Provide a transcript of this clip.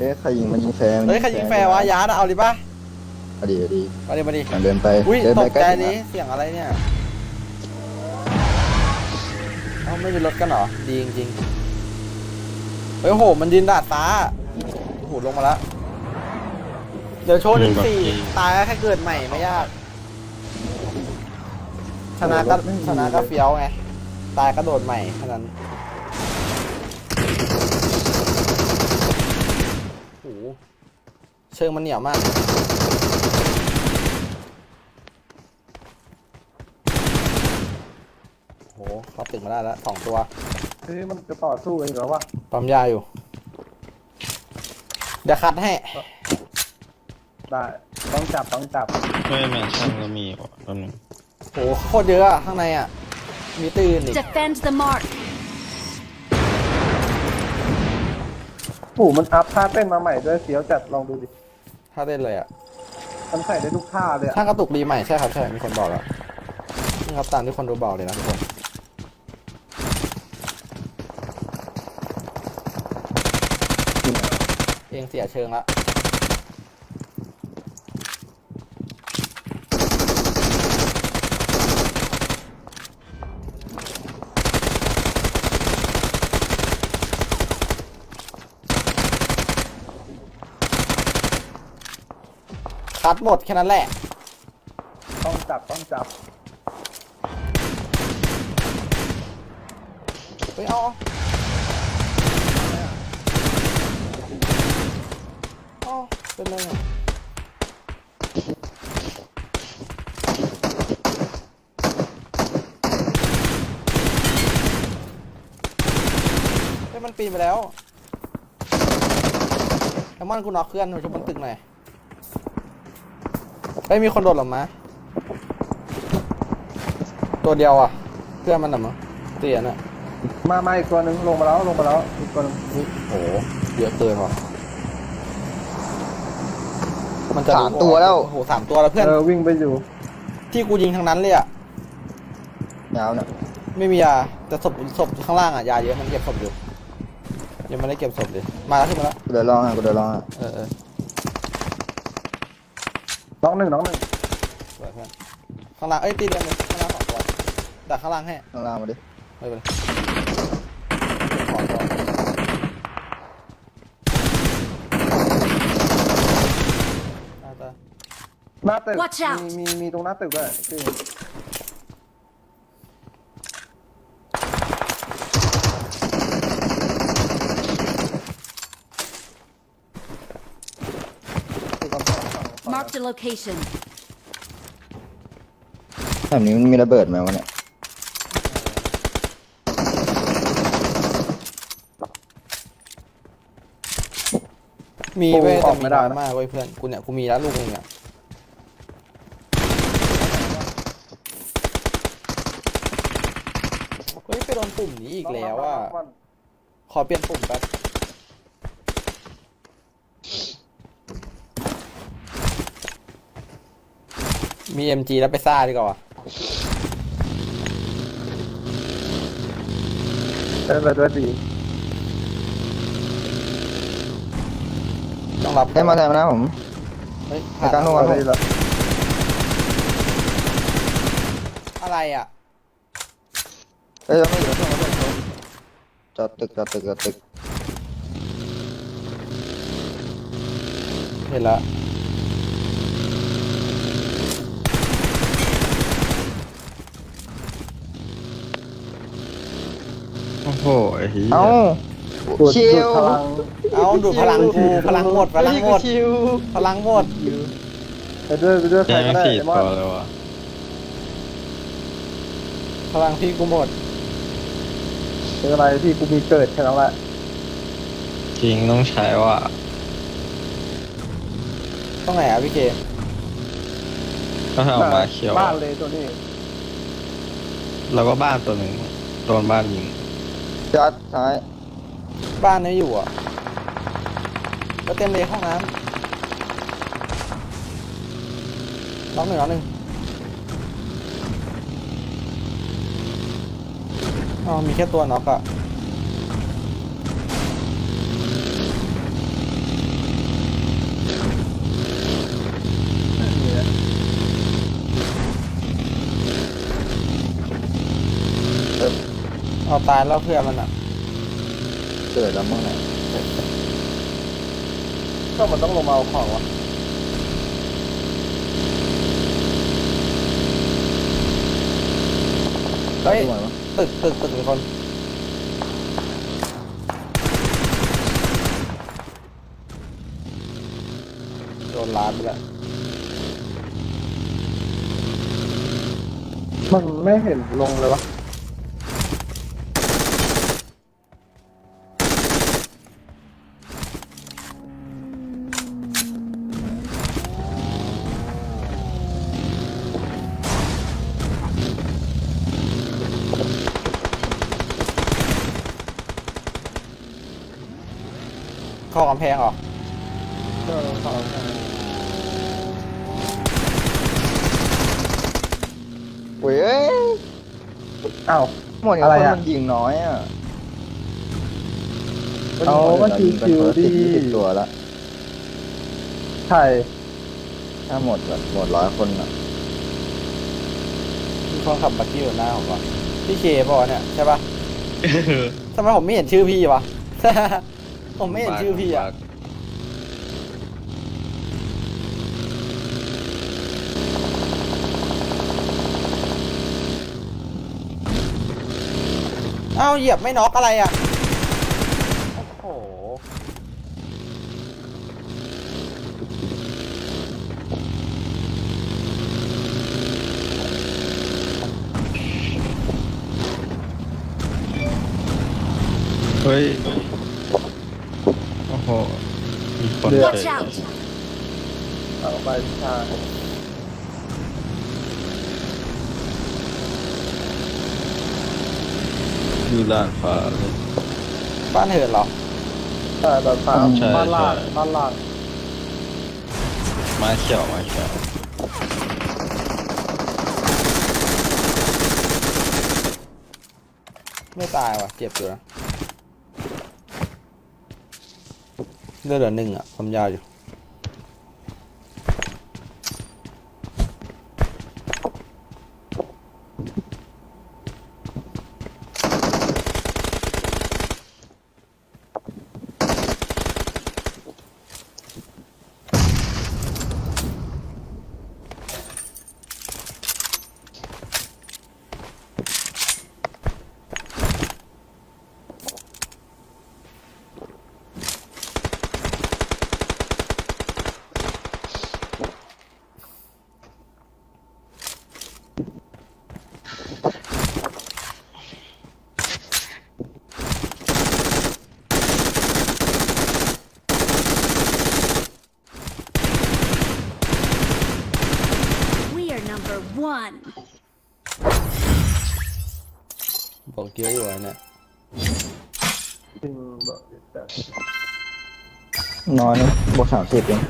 เอ๊ะใครยิงมันยิงแฟร์มันเฮ้ยใครยิงแฟร์วะยาร์ดอะเอาดิป่ะเอาดีเอาดีมาดิมาดิมันเดินไปอุ้ยเดินตไปกใกล้ใจถึงดิละเสียงอะไรเนี่ยเอ้าไม่มีรถกันเหรอดีจริงๆเฮ้ยโหมันยืนดาดฟ้าโอ้โหลงมาแล้วเดี๋ยวโชว์หนึ่งสี่ตายก็แค่เกิดใหม่ไม่ยาก ชนะก็ชนะก็เฟี้ยวไงตายก็โดดใหม่แค่นั้นโอ้โหเชิงมันเหนียวมากโอ้โหเขาตึกมาได้แล้วสองตัว เฮ้ยมันจะต่อสู้เองเหรอวะปั๊มยาอยู่ เดี๋ยวคัดให้ ได้ต้องจับต้องจับไม่แมนชั่นก็มีว่ะตอนนึงโอ้โหโคตรเยอะอะข้างในอะ มีตื่นอีก Defend the mark. โอ้โหมันอัพท่าเต้นมาใหม่ด้วยเสียวจัดลองดูดิ ถ้าเต้นเลยอะมันใส่ได้ทุกท่าเลยอะช่างกระตุกรีใหม่ใช่ครับใช่มีคนบอกแล้วนี่ครับตามที่คนดูบอกเลยนะทุกคนเองเสียเชิงละ คัดหมดแค่นั้นแหละต้องจับต้องจับเฮ้ยเอาเอาเป็นไรอะเฮ้ยมันปีนไปแล้วแอมมอนกูน็อกเพื่อนมาชุบบนตึกหน่อย เฮ้ยมีคนโดดหรอมาตัวเดียวอะเพื่อนมันหรอมั้งเตียน่ะมามาอีกตัวหนึ่งลงมาแล้วลงมาแล้วอีกตัวหนึงโอ้โหเยอะเกินว่ะมันจะสามตัวแล้ว โอ้โหสามตัวแล้วเพื่อน เออวิ่งไปอยู่ที่กูยิงทั้งนั้นเลยอะ ยาวน่ะไม่มียาแต่ศพศพข้างล่างอะยาเยอะมันเก็บศพอยู่ยังไม่ได้เก็บศพเลยมาแล้วขึ้นมาแล้วกูเดินลองอะกูเดินลองอะเออเออ น้องหนึ่งน้องหนึ่งสวยเพื่อนข้างล่างเอ้ยตีเรียงเลยข้างล่างสองตัวดักข้างล่างให้ข้างล่างมาดิไม่เป็นไรขอตัวได้ได้หน้าตึก Watch out มีมีมีตรงหน้าตึกด้วยจริงตึกกำแพงฝั่งฝั่ง Marked a location. แบบนี้มันมีระเบิดไหมวะเนี่ย มีเว้ยแต่มีน้อยมากเว้ยเพื่อนกูเนี่ยกูมีแล้วลูกนึงเนี่ยเฮ้ยไปโดนปุ่มนี้อีกแล้วอะขอเปลี่ยนปุ่มแป๊บ มี MG แล้วไปซ่าดีกว่าว่ะเดินไปด้วยดีต้องรับให้มาแทนนะผมเฮ้ยในการลงอะมาไรล่ะอะไรอะเอ้ยไม่เดี๋ยวช่วงนี้จอดตึกจอดตึกจอดตึกเห็นแล้ว โอ้โหไอ้เหี้ยเอ้าดูดชิดูดวพลังเอาดูดพลังกูพลังหมดพลังหมดชิวพลังหมดไปด้วยไปด้วยใครยังก็ได้สี่ไอ้มตัอวนเลยวะพลังพี่กูหมดเป็นอะไรที่กูมีเกิดแค่นั้นแหละจริงต้องใช้ว่ะต้องไหนอะพี่เคต้องเอามาเขียวบ้านเลยตัวนี้ แล้วก็บ้านตัวหนึ่งโดนบ้านยิง จัดซ้ายบ้านไหนอยู่อะก็เต็มเลยห้องน้ำน้องหนึ่งน้องหนึ่งอ๋อมีแค่ตัวน็อกอะ เอาตายแล้วเพื่อนมันอะเกิดแล้วมั้งไหนก็มันต้องลงมาเอาของวะเฮ้ยตรงไหนวะตึกตึกตึกมีคนโดนล้านไปแล้วมันไม่เห็นลงเลยวะ เข้ากำแพงเหรอเออขอโอ้ยเอ้ยอ้าว หมดอะไรคนอะมันยิงน้อยอะเอาก็ชิวๆเป็นเฟิร์สดีสิบยี่สิบตัวละใช่ถ้าหมดแบบหมดร้อยคนอะมีคนขับบักกี้อยู่หน้าผมก่อนพี่เคป่ะวะเนี่ยใช่ปะทำไมผมไม่เห็นชื่อพี่วะ ผมไม่เห็นชื่อพี่อะ เอ้าเหยียบไม่น็อกอะไรอะ โอ้โห เฮ้ยโอ้โห มีคน Watch เฉย out! เอาไปใช่อยู่ล่างฟ้าเลย บ้านเหินเหรอใช่แบบสามใช่บ้านล่างใช่ บ้านล่างไม้เขียวไม้เขียวไม่ตายว่ะ เจ็บอยู่นะ เลือดเหลือหนึ่งอะความยาวอยู่ บอกเยอะอยู่อะเนี่ยจริงแบบแต่น้อยนะบวกสามสิบเอง